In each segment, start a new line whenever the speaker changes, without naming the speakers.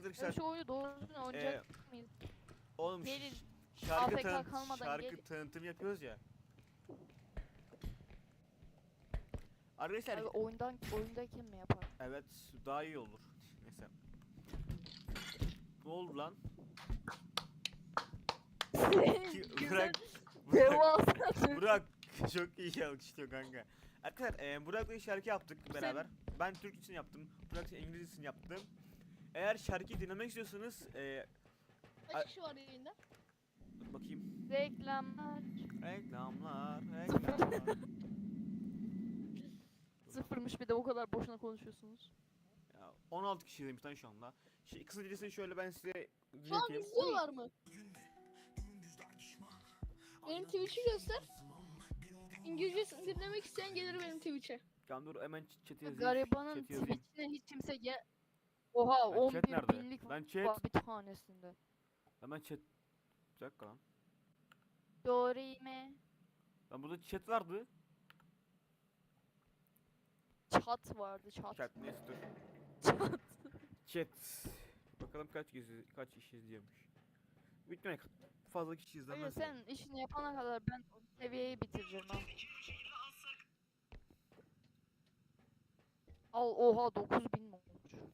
arkadaşlar
şu oyunu doğru oynayacak mıyız?
oğlum
Gelin.
şarkı,
kalmadan
şarkı
gelin.
tanıtım yapıyoruz ya. Arkadaşlar
Abi oyundan oyundayken mi yapar?
evet daha iyi olur. Neyse. Ne oldu lan? Ki- Burak,
Devasa.
Burak çok iyi alkışlıyor kanka. Arkadaşlar e, Burak'la şarkı yaptık beraber. Ben Türkçesini yaptım. Burak İngilizcesini yaptım. Eğer şarkıyı dinlemek istiyorsanız e,
Kaç kişi var yayında?
dur bakayım.
Reklamlar.
Reklamlar, reklamlar.
Sıfırmış bir de o kadar boşuna konuşuyorsunuz.
ya, 16 kişi demiş lan şu anda. Şey, kısacası şöyle ben size
Şu an
dinleteyim.
izliyorlar mı? Benim Twitch'i göster. İngilizce dinlemek isteyen gelir benim Twitch'e.
Tamam dur hemen chat'e yazayım.
Garibanın
chat'e yazayım.
Twitch'ine hiç kimse gel... Oha
Lan chat
11
nerede?
binlik
Lan
var
chat.
bir tanesinde.
Hemen chat. Bir dakika lan.
Dorime.
Lan burada chat vardı.
Chat vardı chat.
Chat neyse dur.
Chat.
Chat. Bakalım kaç kişi kaç kişi izliyormuş. Bitmeye fazla kişi izlemez.
sen işini yapana kadar ben o seviyeyi bitireceğim ha. Al oha 9000 mi olmuş?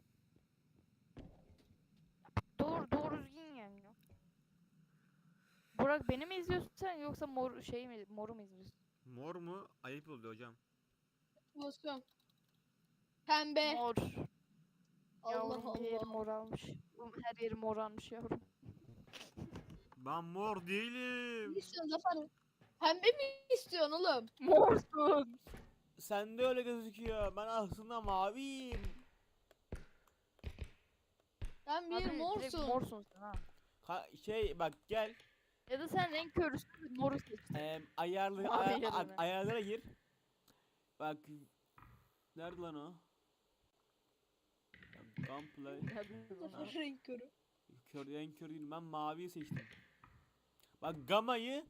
Doğru doğru düzgün yani ya. Burak beni mi izliyorsun sen yoksa mor şey mi moru mu izliyorsun?
Mor mu? Ayıp oluyor hocam.
Basıyorum. Pembe.
Mor.
Allah
Yavrum her yeri
Allah.
mor almış. Her yeri mor almış yavrum.
Ben mor değilim.
Ne istiyorsun Zafer? Pembe mi istiyorsun oğlum?
Morsun.
Sende öyle gözüküyor. Ben aslında maviyim.
Ben bir
Abi direkt
morsun.
morsun sen ha.
Ha, şey bak gel.
Ya da sen renk körüsün moru seçtin.
Eee ayarlı
Mavi
ay-
yerine.
ayarlara gir. Bak. Nerede lan o? Gunplay.
Zafer renk körü.
Kör renk kör değilim. Ben maviyi seçtim. Bak gamayı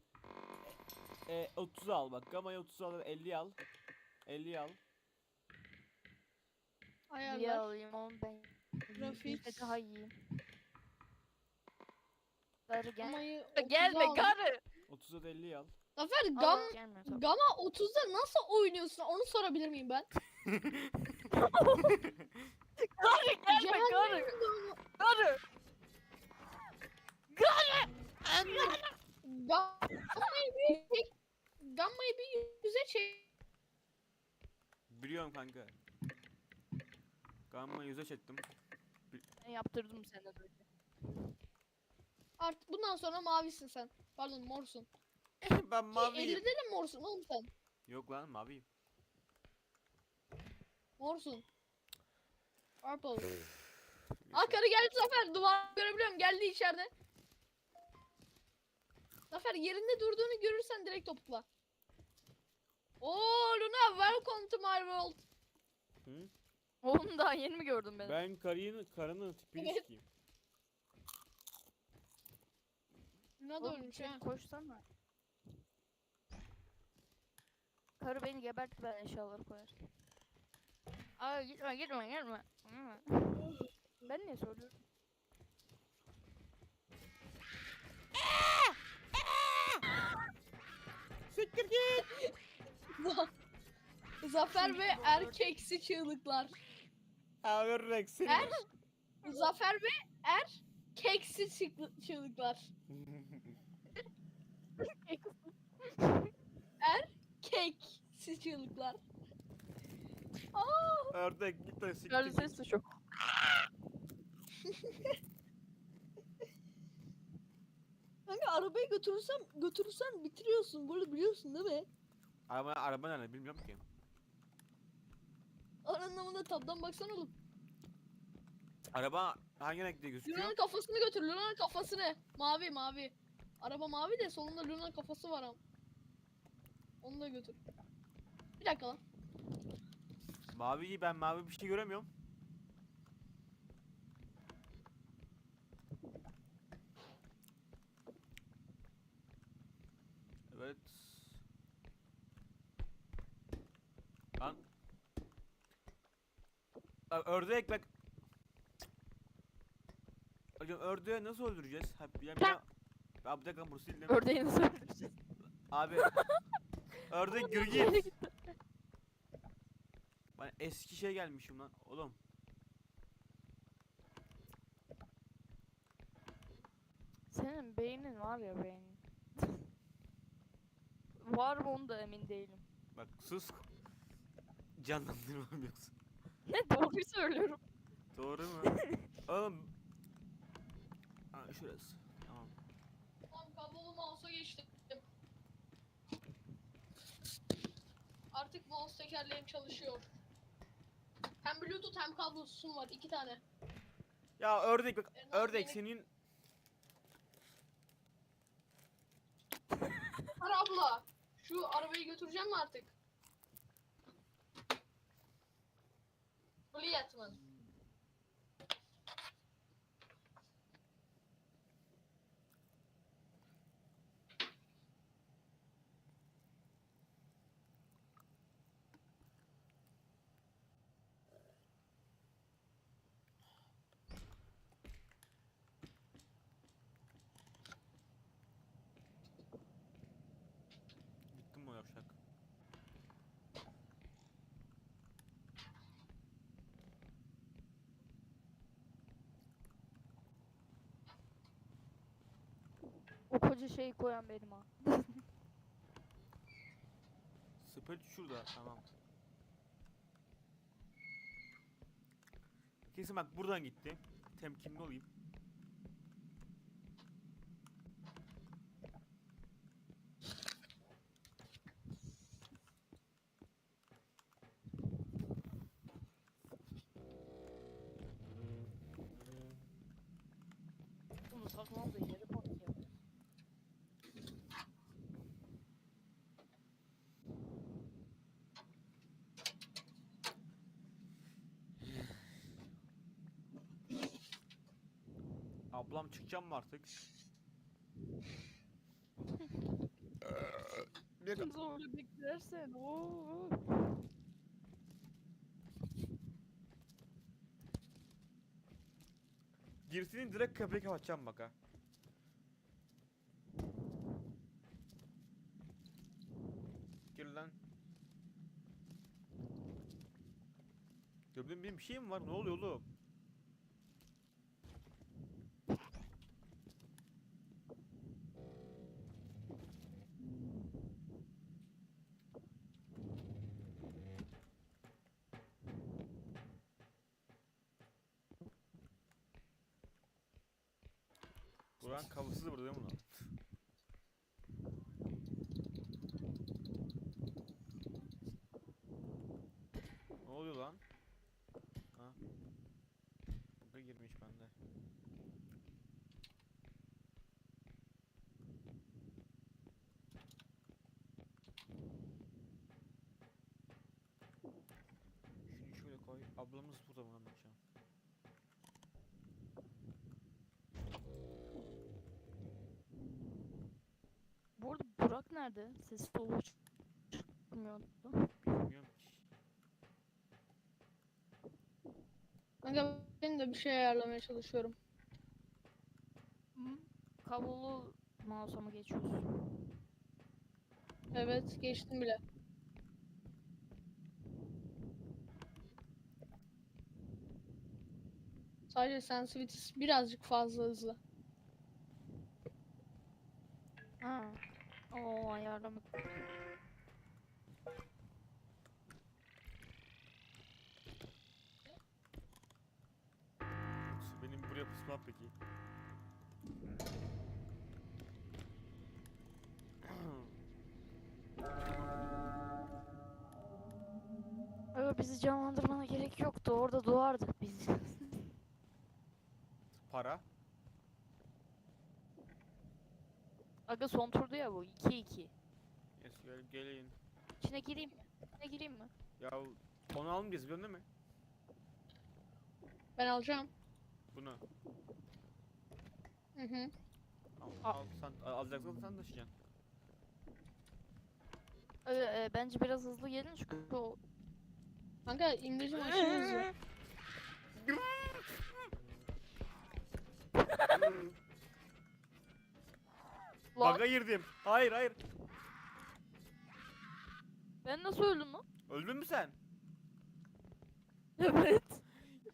e, 30 al bak. Gamayı 30 al 50 al. 50 al.
Niye
Ayarlar.
alayım oğlum ben?
Grafik.
Daha iyiyim. Karı gel.
Gamayı
Gelme
30'a al.
karı.
30'a da 50 al.
Zafer
Al,
gam
tabii.
Gama 30'da nasıl oynuyorsun? Onu sorabilir miyim ben?
Karı gelme
Cehennem
karı.
yolunu-
Karı.
Gamma'yı bir çek. Gamma'yı bir yüze çek.
Biliyorum kanka. Gamma 100'e çektim.
Ben yaptırdım senden önce.
Artık bundan sonra mavisin sen. Pardon morsun.
ben maviyim.
50'de de morsun oğlum sen.
Yok lan maviyim.
Morsun. Purple. Aa karı geldi Zafer. Duvar görebiliyorum. Geldi içeride. Zafer yerinde durduğunu görürsen direkt topukla. Oo Luna welcome to my world.
Hı?
Oğlum daha yeni mi gördün beni?
Ben karının karının tipini
Evet.
sikeyim.
Oğlum
ölmüş
içeri
ha.
koşsana. Karı beni gebert ben eşyaları koyar. Aa gitme gitme gitme. Gitme. ben niye söylüyorum?
Siktir git.
Zafer ve erkeksi çığlıklar.
Abi Rex'in.
Er, Zafer ve er keksi çığlık- çığlıklar. er keksi çığlıklar. Aa,
Ördek git de siktir git.
ses de şu.
kanka arabayı götürürsem götürürsen bitiriyorsun. Böyle biliyorsun değil mi?
Araba, araba nerede bilmiyorum ki.
Anlamında tabdan baksana oğlum.
Araba hangi renkte gözüküyor?
Luna'nın kafasını götür. Luna'nın kafasını. Mavi mavi. Araba mavi de solunda Luna'nın kafası var ama. Onu da götür. Bir dakika lan.
Mavi iyi ben mavi bir şey göremiyorum. Evet. Lan. Ördek bak. Hocam ördeği nasıl öldüreceğiz? Ha, bir Abi bir dakika burası değil değil mi?
Ördeği nasıl öldüreceğiz?
Abi ördek yürü
Nereye
git. Ben eski şey gelmişim lan oğlum.
Senin beynin var ya beynin. var mı onu da emin değilim.
Bak sus. Canlandırmam yoksa.
Ne doğruyu söylüyorum.
Doğru mu? oğlum. Ha, şurası.
Mouse'a geçtim. Artık mouse tekerleğim çalışıyor. Hem bluetooth hem kablosuzum var iki tane.
Ya ördek bak
az
ördek senin
Ara abla şu arabayı götüreceğim mi artık? Fleetman.
Gittim mi o yavşak?
O koca şeyi koyan benim ha.
Sepet şurada tamam. Kesin bak buradan gitti. Temkinli olayım.
Bunu saklandığı yere bak ya.
Ablam çıkacağım mı artık? Bir dakika.
Zorla beklersen. Oo.
Girsinin direkt kapıyı kapatacağım bak ha. Gir lan. Gördüğün benim bir şey mi var? Ne oluyor oğlum? Buran kafası da burada değil mi lan? ne oluyor lan? Ha? Buga girmiş bende. Şunu şöyle koy. Ablamız burada mı anlatacağım?
Bu arada Burak nerede? Sesi soluğu çıkmıyordu.
Bilmiyorum ki.
Kanka ben de bir şey ayarlamaya çalışıyorum.
Hı? Kablolu mouse'a mı geçiyorsun?
Evet geçtim bile. Sadece sensitivity'si birazcık fazla hızlı.
Ha. Oo ayarlama.
Benim buraya pusmam peki.
Öyle bizi canlandırmana gerek yoktu. Orada doğardık biz.
Para.
Aga son turdu ya bu. 2-2.
Gelin.
İçine gireyim. İçine gireyim mi?
Ya onu almayacağız biliyorsun değil mi?
Ben alacağım.
Bunu.
Hı hı.
Al, sen alacaksan sen taşıyacaksın.
Ee, e, bence biraz hızlı gelin çünkü o...
Kanka İngilizce aşırı hızlı.
Lan. Girdim. Hayır hayır.
Ben nasıl öldüm lan?
Öldün mü sen?
Evet.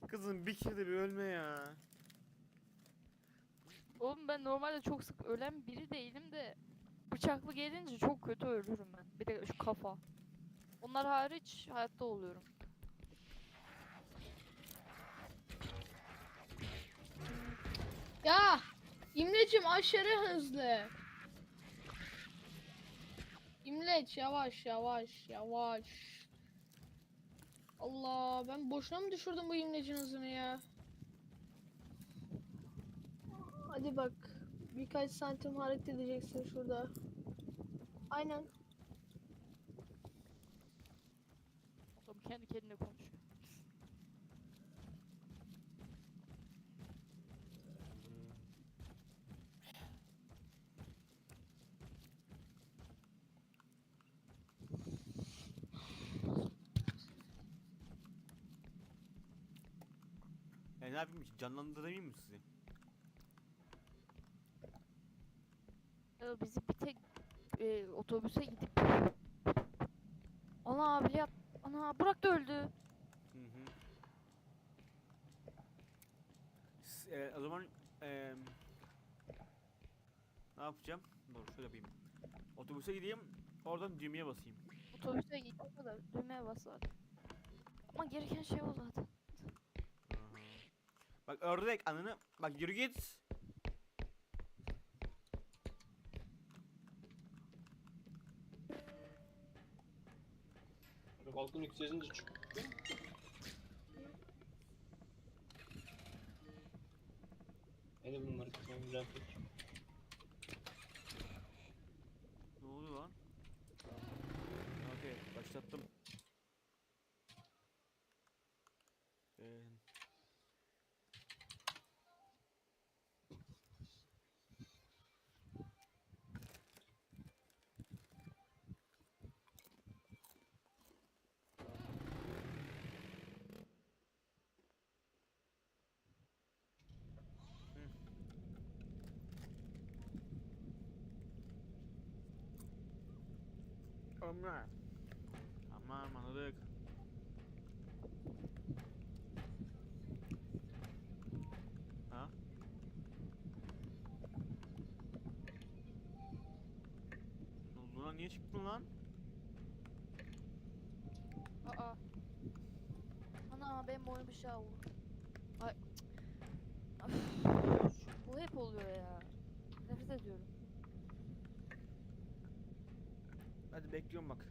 Kızım bir kere de bir ölme ya.
Oğlum ben normalde çok sık ölen biri değilim de bıçaklı gelince çok kötü ölürüm ben. Bir de şu kafa. Onlar hariç hayatta oluyorum.
Ya İmlecim aşırı hızlı. İmleç yavaş yavaş yavaş. Allah ben boşuna mı düşürdüm bu imlecin hızını ya? Hadi bak birkaç santim hareket edeceksin şurada. Aynen.
Adam kendi kendine konuşuyor.
Yapayım canlandırayım mı sizi?
Ya bizi bir tek e, otobüse gidip Ana abi yap. Ana Burak da öldü.
Hı hı. S- e, o zaman e, ne yapacağım? Dur şöyle yapayım. Otobüse gideyim. Oradan düğmeye basayım.
Otobüse gittiği kadar düğmeye bas zaten. Ama gereken şey o zaten.
Bak ördek anını. Bak yürü git.
Balkon yükselince çık. Hadi bunları güzel pek.
Ne oluyor lan? Okey başlattım. Ee, Ömer. Tamam anladık. Ha? Lan? Niye çıktın lan?
Aa. Ana benim boynum bir şey oldu. Ay. Af. Bu hep oluyor ya.
Bekliyorum bak.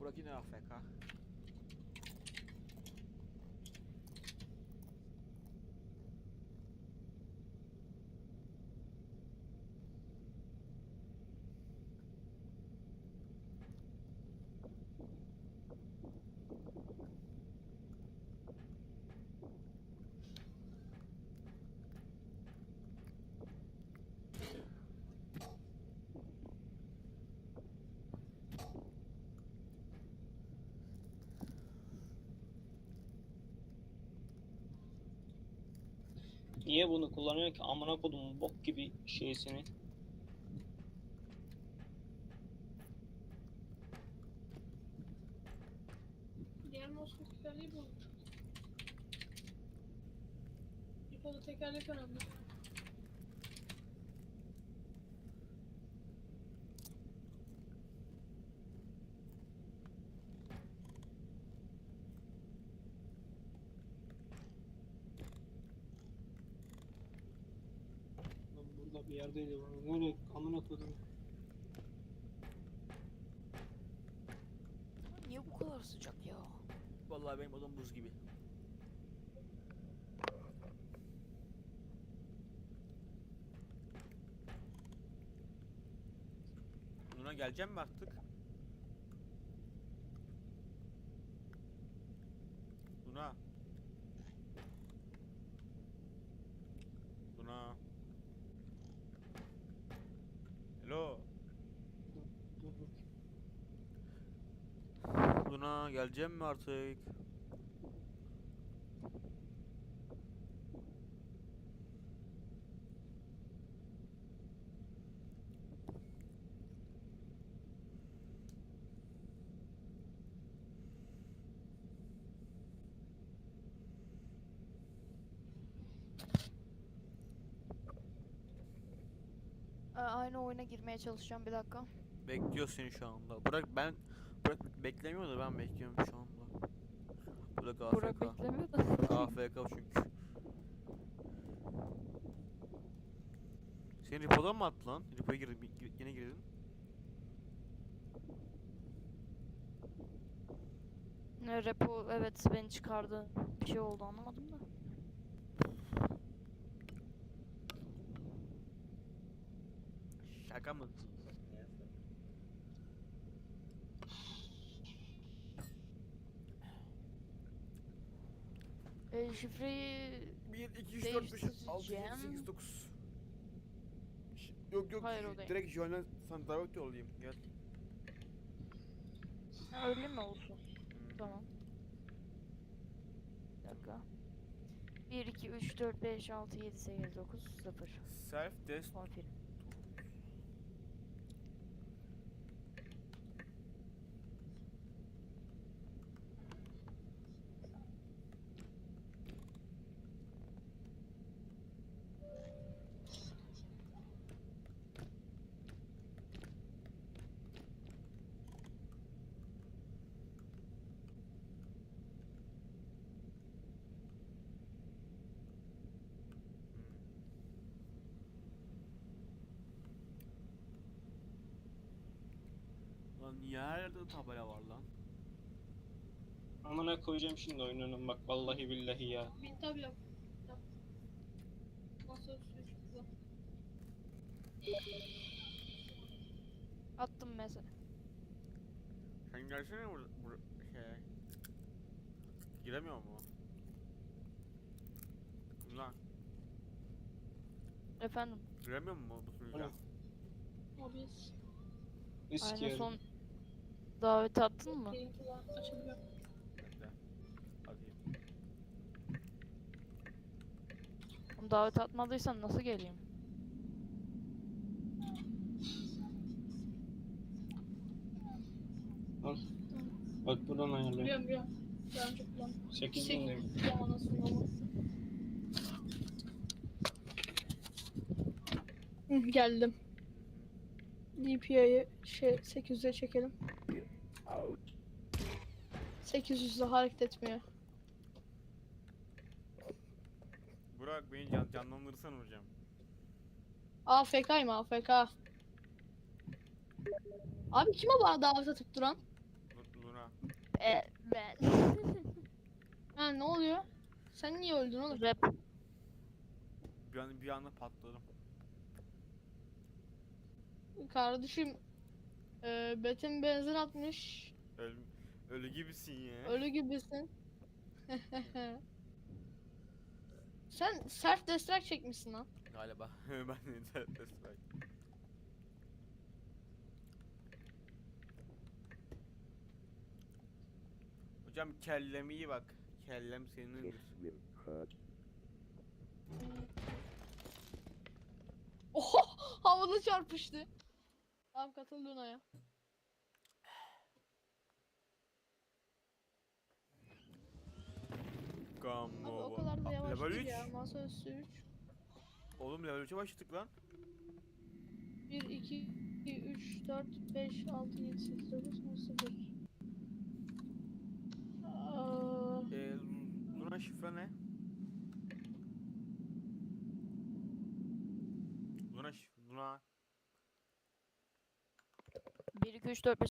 Burak yine AFK.
Niye bunu kullanıyor ki? Amına kodum bok gibi şeysini.
Tekerlek önemli.
Lan burada bir yerdeydi bu. Böyle amına kodum.
Niye bu kadar sıcak ya?
Vallahi benim odam buz gibi. Nuna geleceğim mi artık? Geleceğim mi artık?
Ee, aynı oyuna girmeye çalışacağım bir dakika.
Bekliyor seni şu anda. Bırak ben Burak beklemiyor da ben bekliyorum şu anda. Burak AFK.
Burak beklemiyor da.
AFK çünkü. Seni Ripo'dan mı attı lan? Ripo'ya girdin, gir- yine girdin.
Ne, Repo evet beni çıkardı. Bir şey oldu anlamadım da.
Şaka mı?
Şifreyi
1, 2, 3, 4, 5, 6, 7, 8,
Değiştireceğim.
9. Yok yok
Hayır, o değil.
direkt John'a sana davet yollayayım. Gel.
Ha, öyle mi olsun? Tamam. Bir dakika. 1, 2, 3, 4, 5, 6, 7, 8, 9, 0.
Self test
Confirm.
Lan niye her yerde tabela var lan?
Amına koyacağım şimdi oyununun bak vallahi billahi ya.
Masa üstü çıktı.
Attım mesela.
Sen gelsene bur bur şey. Giremiyor mu? Lan
Efendim.
giremiyor mu bu sunucuya?
Risk
Aynen son davet attın mı? Davet atmadıysan nasıl geleyim?
Bak buradan ayarlayın.
Biliyorum biliyorum. Daha önce kullandım.
8 bin de
Ya anasını ama. Hı, Geldim. DPI'yi şey 800'e çekelim. 800'de hareket etmiyor.
Burak beni can canlandırırsan hocam.
AFK'yım AFK. Abi kime bana davet atıp duran?
Lu- Luna.
E, ben.
Ha ne oluyor? Sen niye öldün oğlum?
Rap.
Bir an bir anda patladım.
Kardeşim e, Betim benzin atmış.
Öl ölü gibisin ya.
Ölü gibisin. Sen self destruct çekmişsin lan.
Galiba. ben de test bak. Hocam kellem iyi bak. Kellem senindir.
Oho havada çarpıştı. Tamam katıl Luna'ya. Abi o kadar da yavaş
Level
değil
3.
ya. Masa üstü 3.
Oğlum level 3'e başladık lan.
1, 2, 3, 4, 5, 6, 7, 8, 9, 10, 0. Aa,
Ee, Luna şifre ne? Luna şifre. Luna.
1, 2, 3, 4, 5,